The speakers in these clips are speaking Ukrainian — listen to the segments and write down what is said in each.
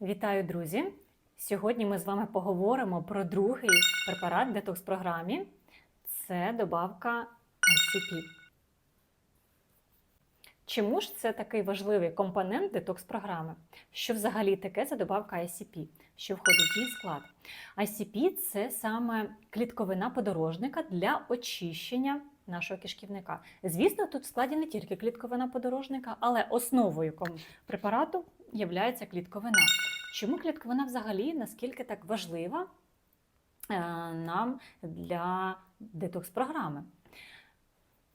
Вітаю, друзі! Сьогодні ми з вами поговоримо про другий препарат в детокс-програмі. Це добавка ICP. Чому ж це такий важливий компонент детокс-програми? Що взагалі таке за добавка ICP? Що входить в її склад? ICP – це саме клітковина подорожника для очищення нашого кишківника. Звісно, тут в складі не тільки клітковина подорожника, але основою препарату є клітковина. Чому клітковина взагалі наскільки так важлива е, нам для детокс-програми?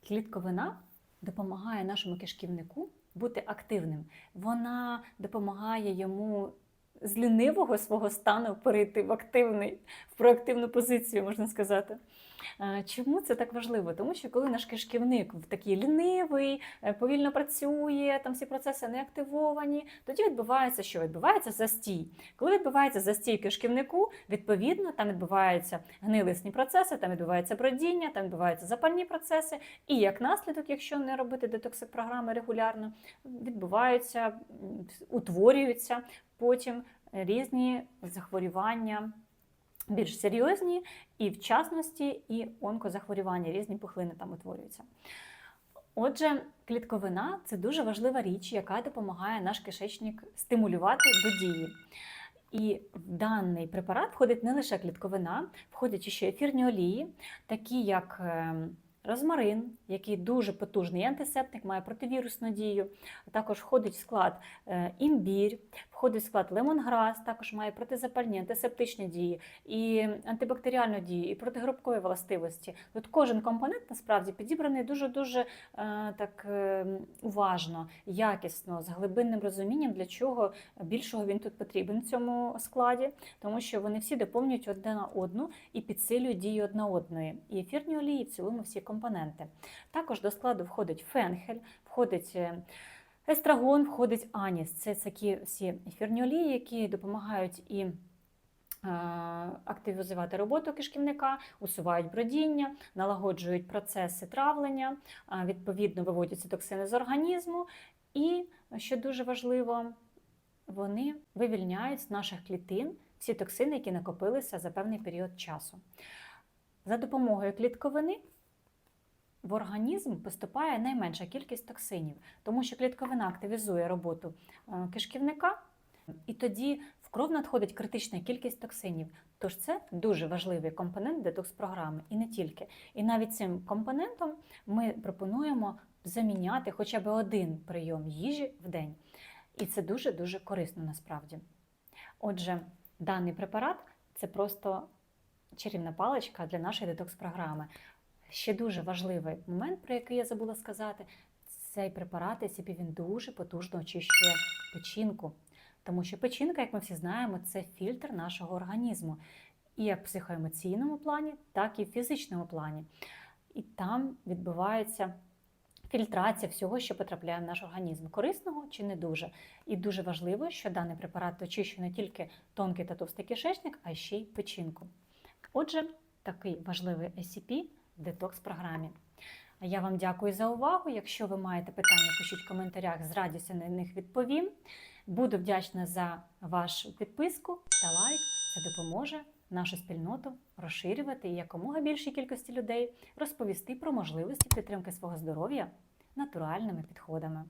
Клітковина допомагає нашому кишківнику бути активним. Вона допомагає йому з лінивого свого стану перейти в активний, в проактивну позицію, можна сказати. Е, Чому це так важливо? Тому що коли наш кишківник такий лінивий, е, повільно працює, там всі процеси не активовані, тоді відбувається що? Відбувається застій. Коли відбувається застій кишківнику, відповідно, там відбуваються гнилисні процеси, там відбувається бродіння, там відбуваються запальні процеси. І як наслідок, якщо не робити детоксик програми регулярно, відбуваються, утворюються потім різні захворювання більш серйозні, і в частності, і онкозахворювання, різні пухлини там утворюються. Отже, клітковина це дуже важлива річ, яка допомагає наш кишечник стимулювати до дії. І в даний препарат входить не лише клітковина, входять ще ефірні олії, такі як ем, розмарин, який дуже потужний антисептик, має противірусну дію. Також входить в склад е, імбір, входить в склад лемонграс, також має протизапальні, антисептичні дії, і антибактеріальну дію, і протигрибкові властивості. Тут кожен компонент насправді підібраний дуже-дуже е, так е, уважно, якісно, з глибинним розумінням, для чого більшого він тут потрібен в цьому складі, тому що вони всі доповнюють одне на одну і підсилюють дію одна одної. І ефірні олії, в цілому всі компоненти. Також до складу входить фенхель, входить. Е, Естрагон входить аніс. Це такі всі ефірні олії, які допомагають і е, активізувати роботу кишківника, усувають бродіння, налагоджують процеси травлення, а, відповідно виводяться токсини з організму. І, що дуже важливо, вони вивільняють з наших клітин всі токсини, які накопилися за певний період часу. За допомогою клітковини в організм поступає найменша кількість токсинів, тому що клітковина активізує роботу е, кишківника, і тоді в кров надходить критична кількість токсинів. Тож це дуже важливий компонент детокс-програми, і не тільки. І навіть цим компонентом ми пропонуємо заміняти хоча б один прийом їжі в день. І це дуже-дуже корисно насправді. Отже, даний препарат це просто чарівна паличка для нашої детокс-програми. Ще дуже важливий момент, про який я забула сказати, цей препарат SCP, він дуже потужно очищує печінку. Тому що печінка, як ми всі знаємо, це фільтр нашого організму. І як в психоемоційному плані, так і в фізичному плані. І там відбувається фільтрація всього, що потрапляє в наш організм, корисного чи не дуже. І дуже важливо, що даний препарат очищує не тільки тонкий та товстий кишечник, а ще й печінку. Отже, такий важливий SCP детокс-програмі. Я вам дякую за увагу. Якщо ви маєте питання, пишіть в коментарях, з радістю на них відповім. Буду вдячна за вашу підписку та лайк. Це допоможе нашу спільноту розширювати і якомога більшій кількості людей розповісти про можливості підтримки свого здоров'я натуральними підходами.